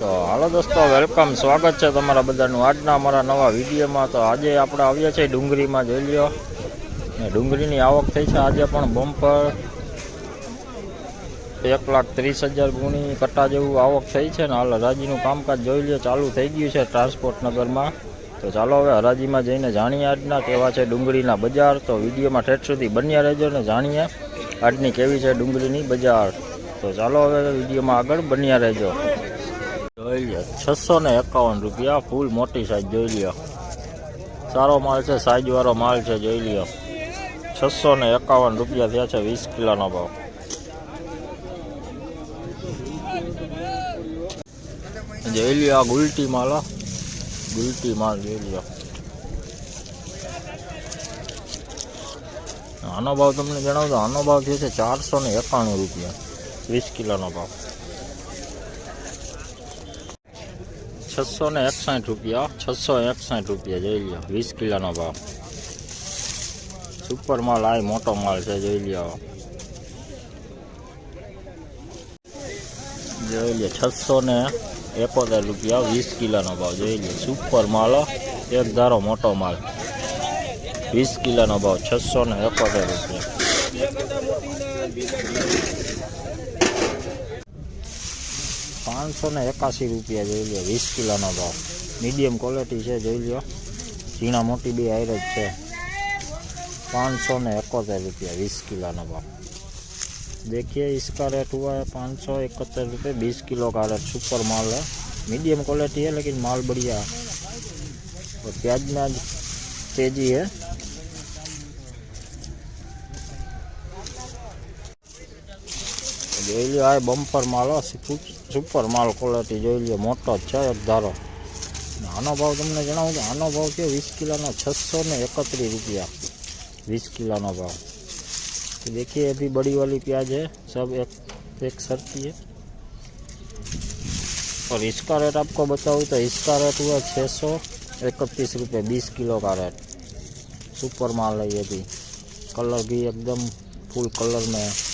તો હાલો દોસ્તો વેલકમ સ્વાગત છે તમારા બધાનું. આજના અમારા નવા વિડીયોમાં તો આજે આપણે આવ્યા છીએ ડુંગળીમાં, જોઈ ને ડુંગળીની આવક થઈ છે આજે પણ બમ્પર એક લાખ ત્રીસ હજાર ગુણી કટ્ટા જેવું આવક થઈ છે ને હાલ હરાજીનું કામકાજ જોઈ લ્યો, ચાલુ થઈ ગયું છે ટ્રાન્સપોર્ટ નગરમાં. તો ચાલો હવે હરાજીમાં જઈને જાણીએ આજના કેવા છે ડુંગળીના બજાર. તો વિડીયોમાં ઠેઠ સુધી બન્યા રહેજો ને જાણીએ આજની કેવી છે ડુંગળીની બજાર. તો ચાલો હવે વિડીયોમાં આગળ બન્યા રહેજો. જોઈ છસો ને એકાવન રૂપિયા, ફૂલ મોટી સાઈઝ જોઈ લ્યો. સારો માલ છે સાઈઝ વાળો માલ છે, જોઈ લ્યો. છસો ને એકાવન રૂપિયા થયા છે, વીસ કિલોનો ભાવ. જોઈ લ્યો આ ગુલટી માલ ગુલટી માલ જોઈ લ્યો. આનો ભાવ તમને જણાવું આનો ભાવ થયો છે ચારસો ને એકાણું રૂપિયા, વીસ કિલોનો ભાવ. છસો ને એકસાઠ રૂપિયા, છસો એકસાઠ રૂપિયા જોઈ લ્યો, વીસ કિલોનો ભાવ. સુપર માલ આ મોટો માલ છે, જોઈ લ્યો. જોઈ લ્યો, છસો ને એકોતેર રૂપિયા, વીસ કિલોનો ભાવ, જોઈ લ્યો. સુપર માલ એક ધારો મોટો માલ વીસ કિલોનો ભાવ, છસો ને એકોતેર રૂપિયા. પાંચસો ને એકાસી રૂપિયા જોઈ લ્યો વીસ કિલોનો ભાવ મીડિયમ ક્વોલિટી છે જોઈ લ્યો ઝીણા મોટી બે આયર જ છે પાંચસો ને एकोतेर रुपया बीस किलो का भाव देखिए इसका रेट हुआ है पाँच सौ इकहत्तर रुपये बीस किलो का रेट सुपर माल है मीडियम क्वालिटी है लेकिन माल बढ़िया है और प्याज में आज तेजी है જોઈ લ્યો આ બમ્પર માલ હો, સુપ- સુપર માલ ક્વોલિટી જોઈ લ્યો મોટો જ છે એક ધારો ને આનો ભાવ તમને જણાવું તો આનો ભાવ છે વીસ કિલોનો છસો ને એકત્રીસ रुपया बीस किलो का भाव तो देखिए अभी बड़ी वाली प्याज है सब एक एक सरती है और इसका रेट आपको बताऊँ तो इसका रेट हुआ छः सौ इकतीस रुपये बीस किलो का रेट सुपर माल है ये भी कलर भी एकदम फुल कलर में है